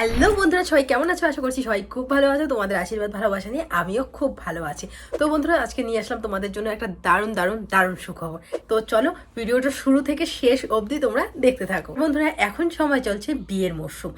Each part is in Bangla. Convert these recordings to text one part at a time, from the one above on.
হ্যালো বন্ধুরা, সবাই কেমন আছো? আশা করছি সবাই খুব ভালো আছো। তোমাদের আশীর্বাদ, ভালোবাসা নিয়ে আমিও খুব ভালো আছি। তো বন্ধুরা, আজকে নিয়ে আসলাম তোমাদের জন্য একটা দারুণ দারুণ দারুণ সুখবর। তো চলো ভিডিওটা শুরু থেকে শেষ অবধি তোমরা দেখতে থাকো। বন্ধুরা, এখন সময় চলছে বিয়ের মরশুম।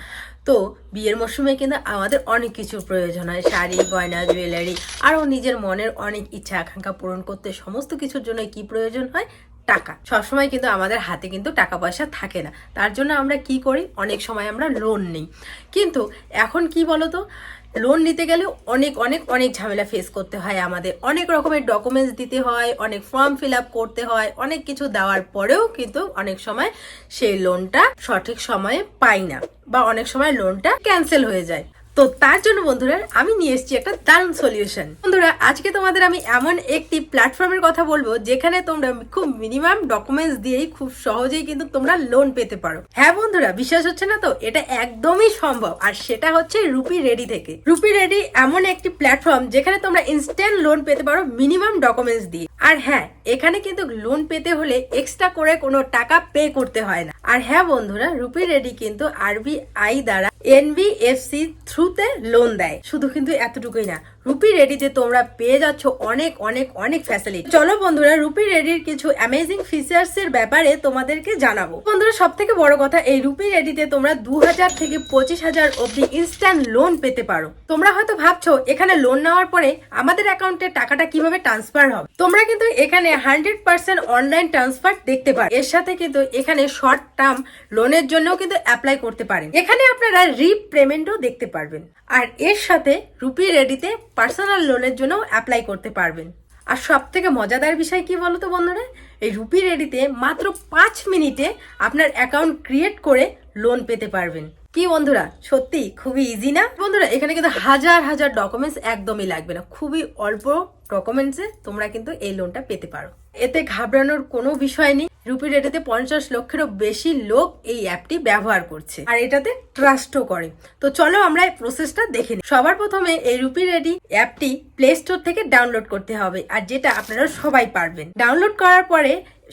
তো বিয়ের মরশুমে কিন্তু আমাদের অনেক কিছুর প্রয়োজন হয়। শাড়ি, গয়না, জুয়েলারি, আরও নিজের মনের অনেক ইচ্ছা আকাঙ্ক্ষা পূরণ করতে সমস্ত কিছুর জন্য কি প্রয়োজন হয়? টাকা। সবসময় কিন্তু আমাদের হাতে কিন্তু টাকা পয়সা থাকে না। তার জন্য আমরা কি করি? অনেক সময় আমরা লোন নিই। কিন্তু এখন কি বলতো? লোন নিতে গেলে অনেক অনেক অনেক ঝামেলা ফেস করতে হয় আমাদের। অনেক রকমের ডকুমেন্টস দিতে হয়, অনেক ফর্ম ফিল আপ করতে হয়, অনেক কিছু দেওয়ার পরেও কিন্তু অনেক সময় সেই লোনটা সঠিক সময়ে পাই না বা অনেক সময় লোনটা ক্যান্সেল হয়ে যায়। তো তার জন্য বন্ধুরা, আমি নিয়ে এসেছি একটা দারুণ সলিউশন বন্ধুরা, আজকে তোমাদের আমি এমন একটি প্ল্যাটফর্মের কথা বলব, যেখানে তোমরা খুব মিনিমাম ডকুমেন্টস দিয়েই খুব সহজেই কিন্তু তোমরা লোন পেতে পারো। হ্যাঁ বন্ধুরা, বিশ্বাস হচ্ছে না তো? এটা একদমই সম্ভব। আর সেটা হচ্ছে রুপি রেডি থেকে। রুপি রেডি এমন একটি প্ল্যাটফর্ম যেখানে তোমরা ইনস্ট্যান্ট লোন পেতে পারো মিনিমাম ডকুমেন্টস দিয়ে। আর হ্যাঁ এখানে কিন্তু লোন পেতে হলে এক্সট্রা করে কোনো টাকা পে করতে হয় না। আর হ্যাঁ বন্ধুরা রুপি রেডি কিন্তু আরবিআই দ্বারা এনবিএফসি থ্রুতে লোন দেয়। শুধু কিন্তু এতটুকুই না। রুপি রেডিতে তোমরা পেয়ে যাচ্ছ অনেক অনেক অনেক ফ্যাসিলিটি চলো বন্ধুরা রুপি রেডির কিছু অ্যামেজিং ফিচার্স এর ব্যাপারে তোমাদেরকে জানাব। বন্ধুরা সব থেকে বড় কথা, এই রুপি রেডিতে তোমরা দু হাজার থেকে পঁচিশ হাজার অব্দি ইনস্ট্যান্ট লোন পেতে পারো। তোমরা হয়তো ভাবছ, এখানে লোন নেওয়ার পরে আমাদের অ্যাকাউন্টে টাকাটা কীভাবে ট্রান্সফার হবে? তোমরা কিন্তু এখানে হান্ড্রেড পার্সেন্ট অনলাইন ট্রান্সফার দেখতে পারো। এর সাথে কিন্তু এখানে শর্ট টার্ম লোনের জন্যও কিন্তু অ্যাপ্লাই করতে পারেন। এখানে আপনারা রিপেমেন্টও দেখতে পারবেন। আর এর সাথে রুপি রেডিতে পার্সোনাল লোনের জন্য অ্যাপ্লাই করতে পারবেন। আর সব থেকে মজাদার বিষয় কি বলতো বন্ধুরা? এই রুপি রেডিতে মাত্র পাঁচ মিনিটে আপনার অ্যাকাউন্ট ক্রিয়েট করে লোন পেতে পারবেন। কি বন্ধুরা? সত্যি খুবই ইজি না? বন্ধুরা, এখানে কিন্তু হাজার হাজার ডকুমেন্টস একদমই লাগবে না। খুবই অল্প ডকুমেন্টসে তোমরা কিন্তু এই লোনটা পেতে পারো। এতে ঘাবড়ানোর কোনো বিষয় নেই। রুপি রেডিতে পঞ্চাশ লক্ষেরও বেশি লোক এই অ্যাপটি ব্যবহার করছে। আর এটাতে ট্রাস্টও করে। তো চলো আমরা এই প্রসেসটা দেখে নিই। সবার প্রথমে এই রুপি রেডি অ্যাপটি প্লে স্টোর থেকে ডাউনলোড করতে হবে। আর যেটা আপনারা সবাই পারবেন। ডাউনলোড করার পরে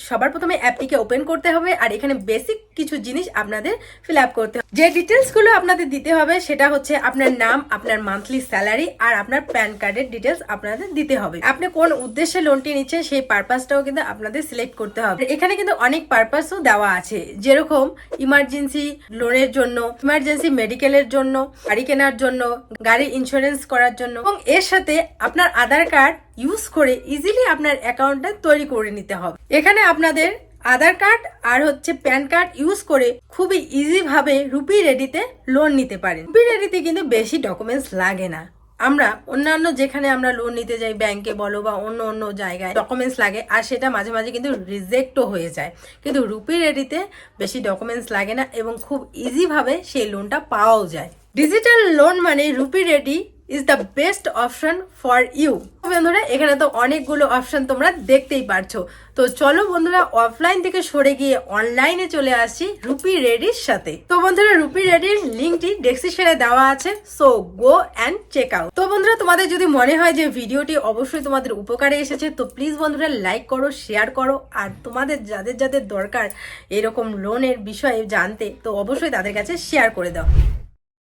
সবার প্রথমে অ্যাপটিকে ওপেন করতে হবে। আর এখানে বেসিক কিছু জিনিস আপনাদের ফিল আপ করতে হবে। যে ডিটেলসগুলো আপনাদের দিতে হবে, সেটা হচ্ছে আপনার নাম, আপনার মান্থলি স্যালারি আর আপনার প্যান কার্ডের ডিটেলস আপনাদের দিতে হবে। আপনি কোন উদ্দেশ্যে লোনটি নিচ্ছেন সেই পারপাসটাও কিন্তু আপনাদের সিলেক্ট করতে হবে। এখানে কিন্তু অনেক পারপাসও দেওয়া আছে। যেরকম ইমার্জেন্সি লোনের জন্য ইমার্জেন্সি মেডিকেলের জন্য, গাড়ি কেনার জন্য, গাড়ি ইন্স্যুরেন্স করার জন্য। এবং এর সাথে আপনার আধার কার্ড ইউজ করে ইজিলি আপনার অ্যাকাউন্টটা তৈরি করে নিতে হবে। এখানে আপনাদের আধার কার্ড আর হচ্ছে প্যান কার্ড ইউজ করে খুবই ইজি ভাবে রুপি রেডিতে লোন নিতে পারেন। রুপি রেডিতে কিন্তু বেশি ডকুমেন্টস লাগে না। আমরা অন্যান্য যেখানে আমরা লোন নিতে যাই ব্যাংকে বলো বা অন্য অন্য জায়গায় ডকুমেন্টস লাগে, আর সেটা মাঝে মাঝে কিন্তু রিজেক্টও হয়ে যায়। কিন্তু রুপি রেডিতে বেশি ডকুমেন্টস লাগে না এবং খুব ইজিভাবে সেই লোনটা পাওয়াও যায়। ডিজিটাল লোন মানে Rupee Ready is the best option for you বন্ধুরা এখানে তো অনেকগুলো অপশন তোমরা দেখতেই পারছ। তো চলো বন্ধুরা অফলাইন থেকে সরে গিয়ে অনলাইনে চলে আসি রুপি রেডির সাথে। তো বন্ধুরা, রুপি রেডির লিঙ্কটি ডেসক্রিপশনে দেওয়া আছে so go and check out তো বন্ধুরা, তোমাদের যদি মনে হয় যে ভিডিওটি অবশ্যই তোমাদের উপকারে এসেছে, তো প্লিজ বন্ধুরা লাইক করো শেয়ার করো, আর তোমাদের যাদের যাদের দরকার এরকম লোনের বিষয়ে জানতে, তো অবশ্যই তাদের কাছে শেয়ার করে দাও।